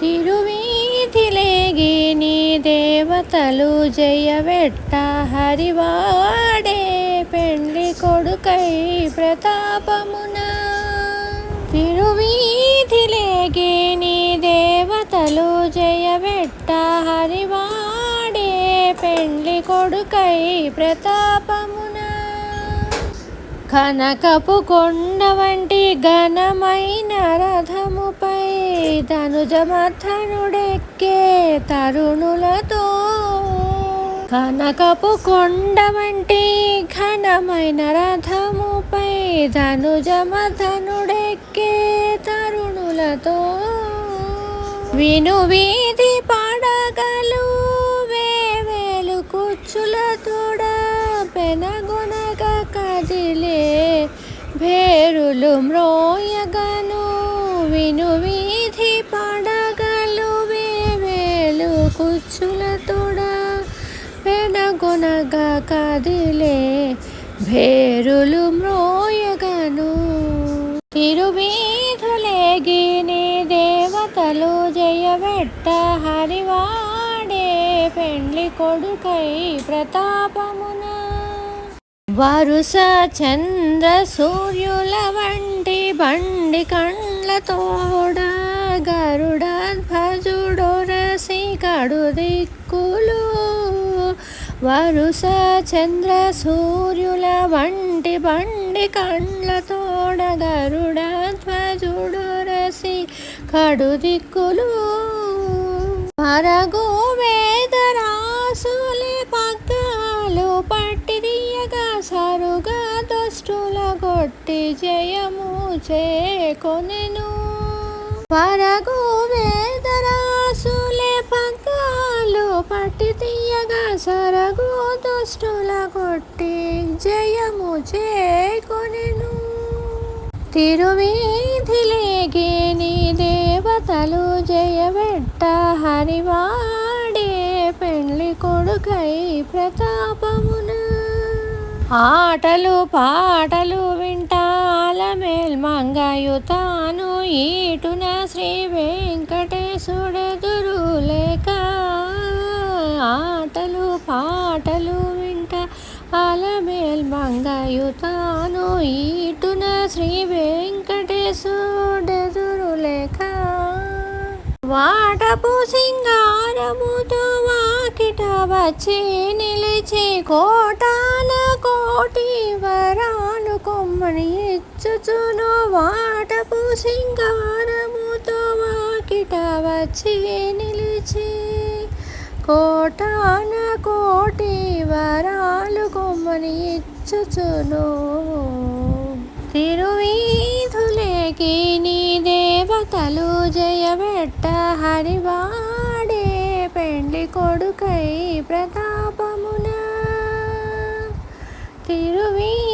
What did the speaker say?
తిరువీధిలేగి నీ దేవతలు జయవెట్ట హరివాడే పెండ్లి కొడుకై ప్రతాపమున. తిరువీధిలేగి నీ దేవతలు జయవెట్ట హరివాడే పెండ్లి కొడుకై ప్రతాపమున. కనకపు కొండ వంటి ఘనమైన రథముపై తనుజమథనుడెక్కే తరుణులతో కనకపు కొండ వంటి ఘనమైన రథముపై ధనుజమథనుడెక్కే తరుణులతో విను వీధి పడగలు వేవేలు కుచ్చులతోడ పెనగొనగ కదిలే భేరులు మ్రోయగా కుచ్చుల తోడ వెనగొనగా కదిలే భేరులు మ్రోయగను. తిరువీధులేగిని దేవతలు జయవెట్ట హరివాడే పెండ్లి కొడుకై ప్రతాపమున. వరుస చంద్ర సూర్యుల వంటి బండి కండ్లతోడ గరుడ భజుడోర దిక్కులు వరుస చంద్ర సూర్యుల వంటి బండి కండ్లతోడ గరుడధ్వజుడొరసి కడు దిక్కులు మరగు వేదరాసులి పగ్గాలు పట్టిదీయగా సరుగా దుష్టుల కొట్టి జయము చేకొనెను. వరగు వే దుష్టుల కొట్టి జయము చేకొనెను. తిరువీధిలేకి నీ దేవతలు జయబెట్ట హరివాడే పెండ్లి కొడుకై ప్రతాపమున. ఆటలు పాటలు వింటాల మేల్మంగయుతాను ఈటున శ్రీవే పాటలు వింట అలమేల్ మంగయుతాను. ఈటున శ్రీ వెంకటేశుడెదురులేక వాటపు సింగారముతో వాకిట వచ్చి నిలిచి కోటాన కోటి వరాలు కొమ్మని ఇచ్చుచును. వాటపు సింగారముతో వాకిట వచ్చి నిలిచి కోటాన కోటి వరాలు కొమ్మని ఇచ్చుచును. తిరువీధులేకి నీ దేవతలు జయబెట్ట హరివాడే పెండి కొడుకై ప్రతాపమున. తిరువీ